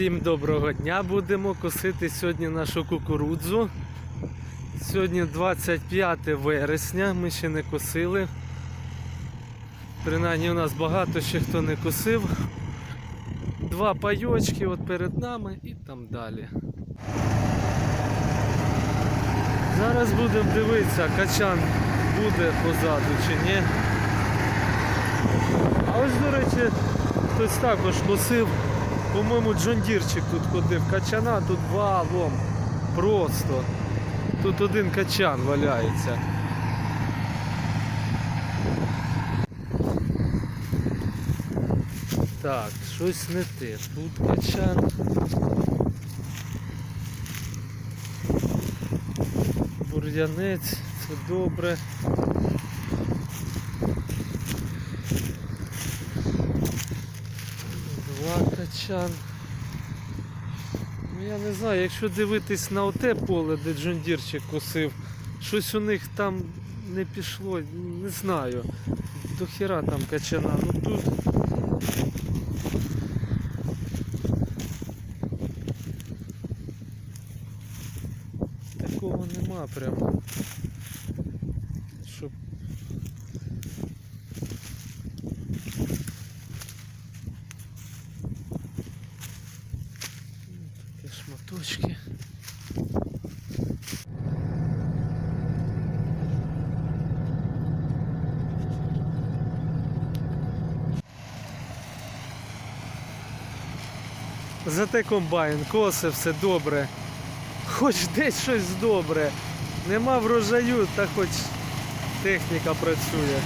Всім доброго дня! Будемо косити сьогодні нашу кукурудзу. Сьогодні 25 вересня, ми ще не косили. Принаймні у нас багато ще хто не косив. Два пайочки от перед нами і там далі. Зараз будемо дивитися, качан буде позаду чи ні. А ось, до речі, хтось також косив. По-моєму, Джондірчик тут ходив. Качана тут валом. Просто. Тут один качан валяється. Так, щось не те. Тут качан. Бур'янець, це добре. Два. Ну я не знаю, якщо дивитись на оте поле, де Джондірчик косив, щось у них там не пішло, не знаю. До хіра там качана. Ну тут. Такого нема прямо. Щоб шматочки. Зате комбайн, коси, все добре. Хоч десь щось добре. Нема врожаю, та хоч техніка працює.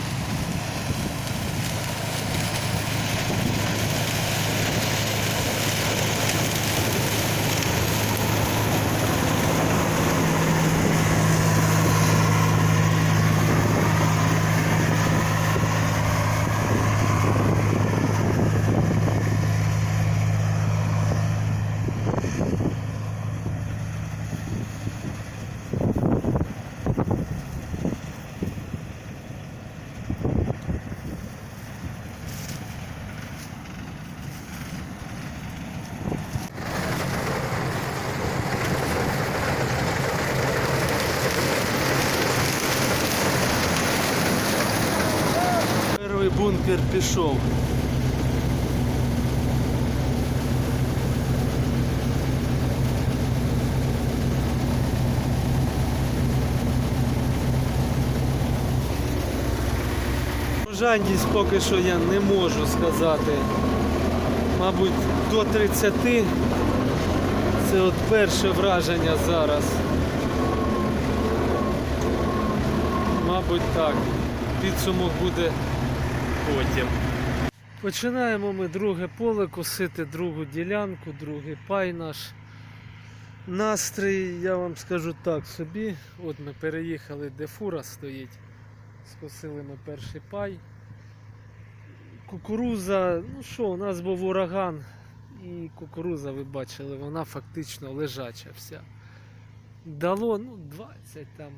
Перший бункер пішов. Врожайність поки що я не можу сказати. Мабуть, до 30. Це от перше враження зараз. Мабуть, так. Підсумок буде потім. Починаємо ми друге поле косити, другу ділянку, другий пай наш. Настрій, я вам скажу так собі. От ми переїхали, де фура стоїть. Скосили ми перший пай. Кукуруза, ну що, у нас був ураган, і кукуруза, ви бачили, вона фактично лежача вся. Дало ну, 20 там.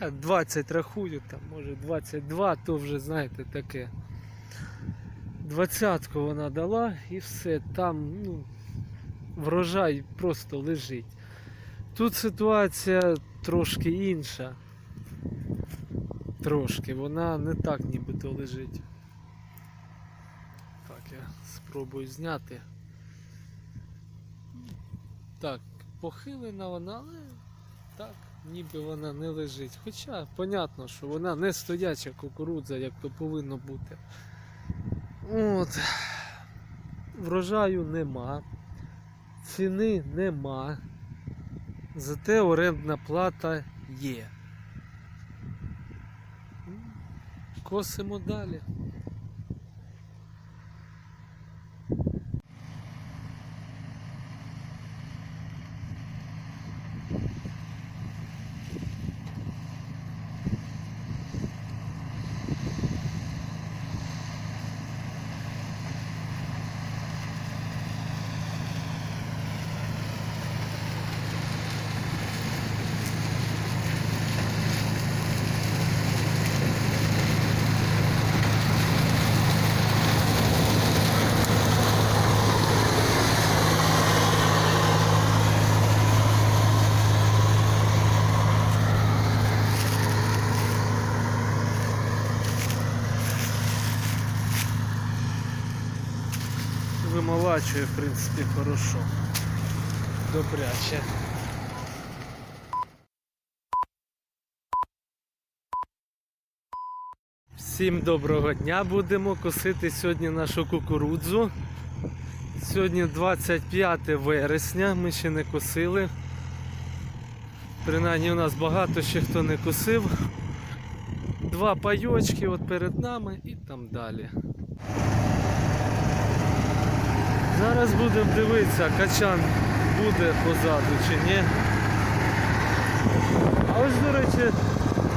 20 рахую, там, може 22, то вже, знаєте, таке. Двадцятку вона дала і все, там ну, врожай просто лежить. Тут ситуація трошки інша. Трошки, вона не так нібито лежить. Так, я спробую зняти. Так, похилена вона, але так, ніби вона не лежить. Хоча, понятно, що вона не стояча кукурудза, як то повинно бути. От. Врожаю нема, ціни нема. Зате орендна плата є. Косимо далі. Вимолачує, в принципі, хорошо. Добряче. Всім доброго дня! Будемо косити сьогодні нашу кукурудзу. Сьогодні 25 вересня, ми ще не косили. Принаймні у нас багато ще хто не косив. Два пайочки от перед нами і там далі. Зараз будемо дивитися, качан буде позаду чи ні. А ось, до речі,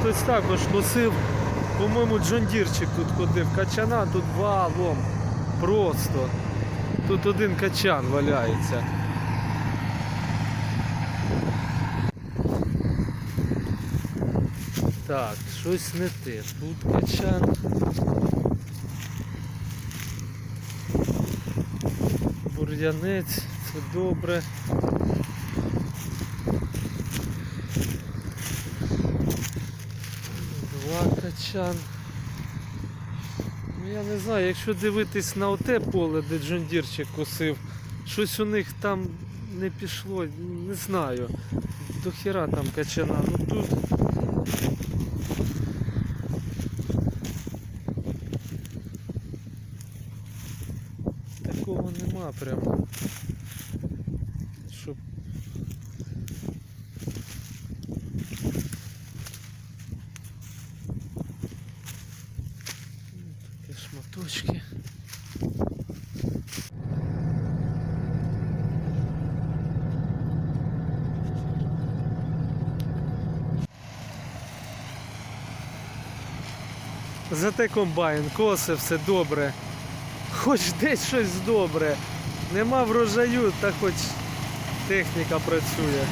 хтось також косив. По-моєму, Джондірчик тут ходив. Качана тут валом. Просто. Тут один качан валяється. Так, щось не те. Тут качан. Бур'янець, це добре. Два качан. Ну я не знаю, якщо дивитись на оте поле, де Джондірчик косив, щось у них там не пішло, не знаю. До хіра там качана. Ну тут. Такого нема прямо. Щоб такі шматочки. Зате комбайн, коси, все добре. Хоч десь щось добре. Нема врожаю, та хоч техніка працює.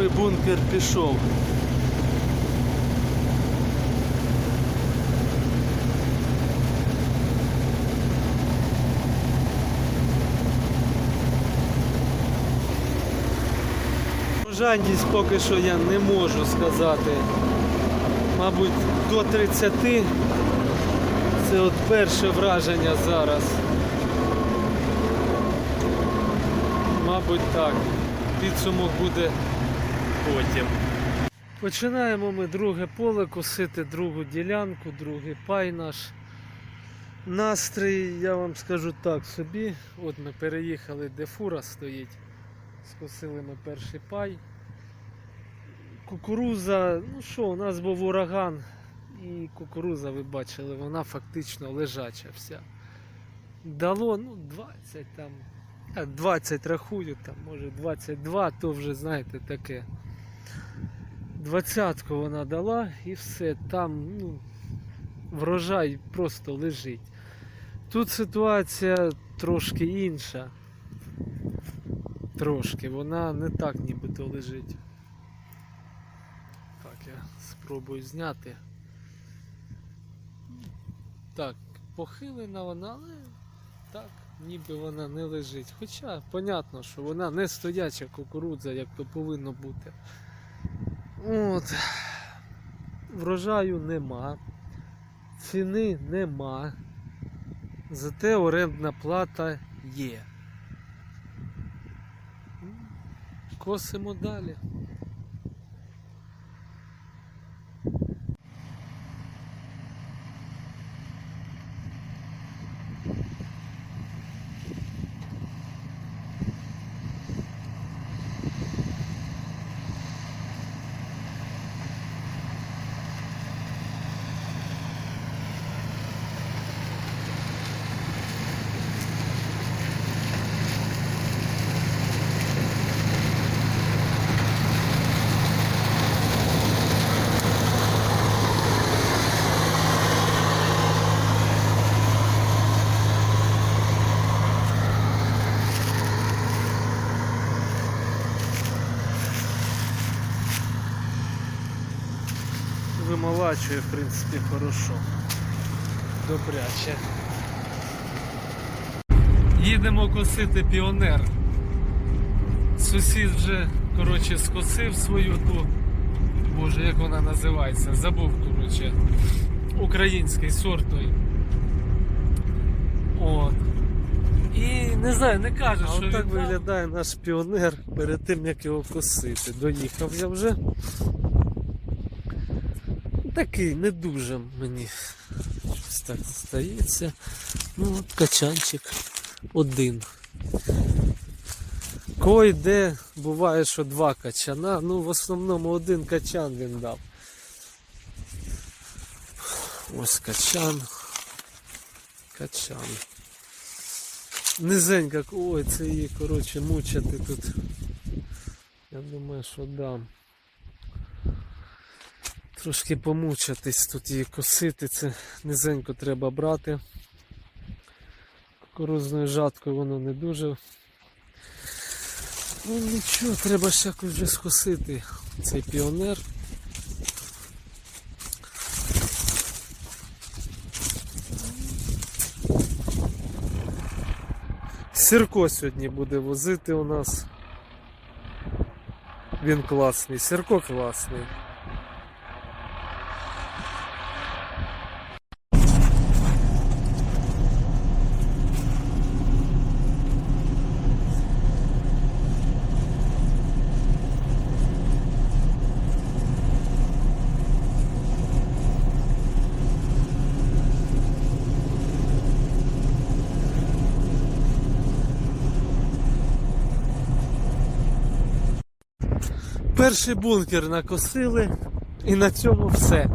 Перший бункер пішов. Бажанність поки що я не можу сказати. Мабуть, до 30. Це от перше враження зараз. Мабуть, так. Підсумок буде потім. Починаємо ми друге поле косити, другу ділянку, другий пай наш. Настрій, я вам скажу так собі. От ми переїхали, де фура стоїть. Скосили ми перший пай. Кукуруза, ну що, у нас був ураган. І кукуруза, ви бачили, вона фактично лежача вся. Дало ну, 20 там. 20 рахую, там, може 22, то вже знаєте таке. Двадцятку вона дала і все, там ну, врожай просто лежить. Тут ситуація трошки інша. Трошки, вона не так нібито лежить. Так, я спробую зняти. Так, похилена вона, але так, ніби вона не лежить. Хоча, понятно, що вона не стояча кукурудза, як то повинно бути. От. Врожаю нема, ціни нема. Зате орендна плата є. Косимо далі. Прокачує, в принципі, хорошо. Добряче. Їдемо косити піонер. Сусід вже, коротше, скосив свою ту. Боже, як вона називається? Забув, коротше. Український сорт той. От. І не знаю, не каже, А що от так виглядає наш піонер перед тим, як його косити. Доїхав я вже. Такий не дуже мені щось так стається. Ну, от качанчик один. Кой де буває, що два качана, ну в основному один качан він дав. Ось качан. Качан. Низенька, ой, це її, коротше, мучити тут. Я думаю, що дам. Трошки помучатись тут її косити, це низенько треба брати. Кукурузною жаткою воно не дуже. Ну нічого, треба ж якось вже скосити цей піонер. Сірко сьогодні буде возити у нас. Він класний, Сірко класний. Перший бункер накосили і на цьому все.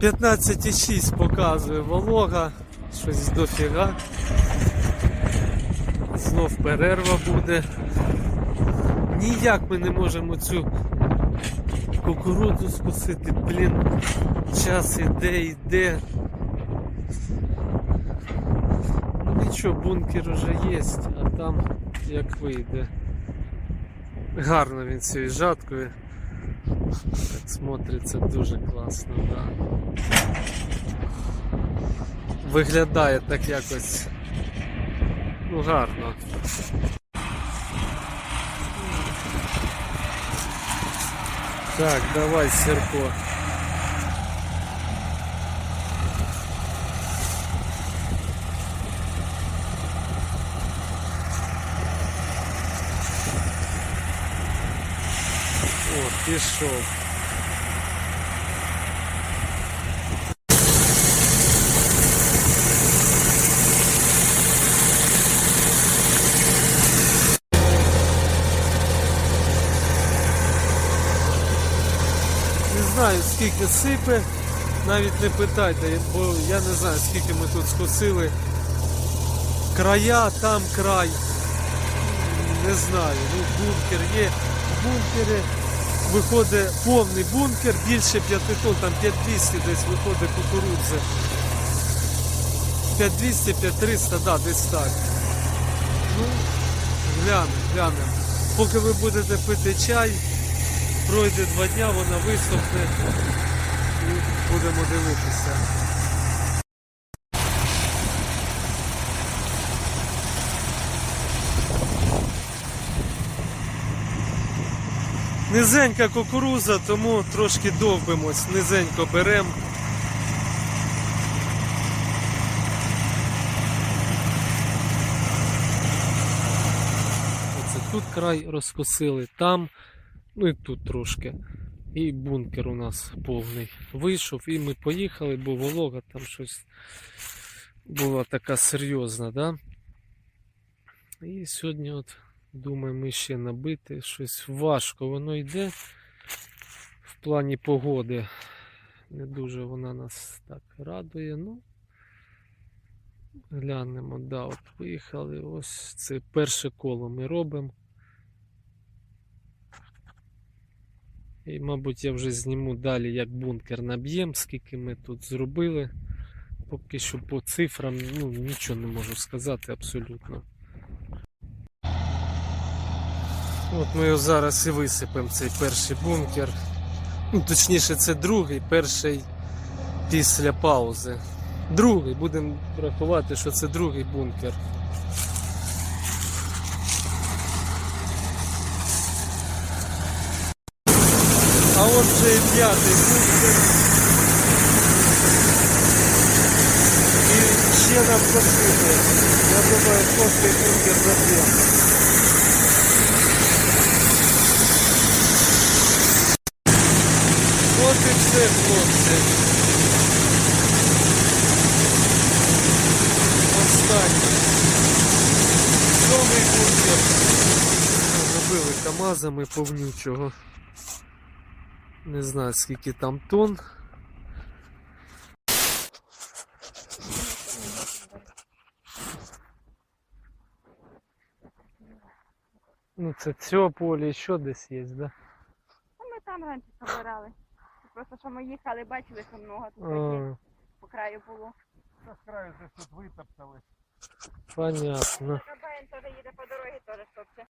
15,6 показує волога, щось дофіга. Знов перерва буде. Ніяк ми не можемо цю кукурудзу скосити, блін, час іде, йде. Ну нічого, бункер уже є, а там як вийде. Гарно він цією жаткою. Так смотриться дуже класно, да. Виглядає так якось. Ну гарно. Так, давай, Серко. Пішов. Не знаю скільки сипе, навіть не питайте, бо я не знаю скільки ми тут скосили. Края, там край. Не знаю. Ну, бункер є. В бункері виходить повний бункер, більше 5 тонн, там 5200 десь виходить кукурудзи. 5200, 5300, да, десь так. Ну, глянемо, глянемо. Поки ви будете пити чай, пройде два дня, вона висохне і будемо дивитися. Низенька кукуруза, тому трошки довбимось, низенько беремо. Оце тут край розкосили, там, ну і тут трошки. І бункер у нас повний. Вийшов і ми поїхали, бо волога там щось була така серйозна, да? І сьогодні от думаємо ще набити. Щось важко воно йде в плані погоди. Не дуже вона нас так радує. Ну, глянемо, да, от виїхали. Ось це перше коло ми робимо. І, мабуть, я вже зніму далі, як бункер наб'ємо, скільки ми тут зробили. Поки що по цифрам ну, нічого не можу сказати абсолютно. От ми його зараз і висипемо цей перший бункер. Ну, точніше, це другий, перший після паузи. Другий, будемо рахувати, що це другий бункер. А от вже і п'ятий бункер. І ще нам посипе. Я думаю, шостий бункер заб'ємо. От і все, хлопці. Останній. Новий бункер. Забили КАМАЗами повнючого. Не знаю скільки там тонн. Ну це цього поле ще десь є, да? Ну, ми там раніше собирали. Просто що ми їхали, бачили, що много тут таких по краю було. З краю десь тут витоптались. понятно. Кабаєн теж їде по дорозі, теж топче.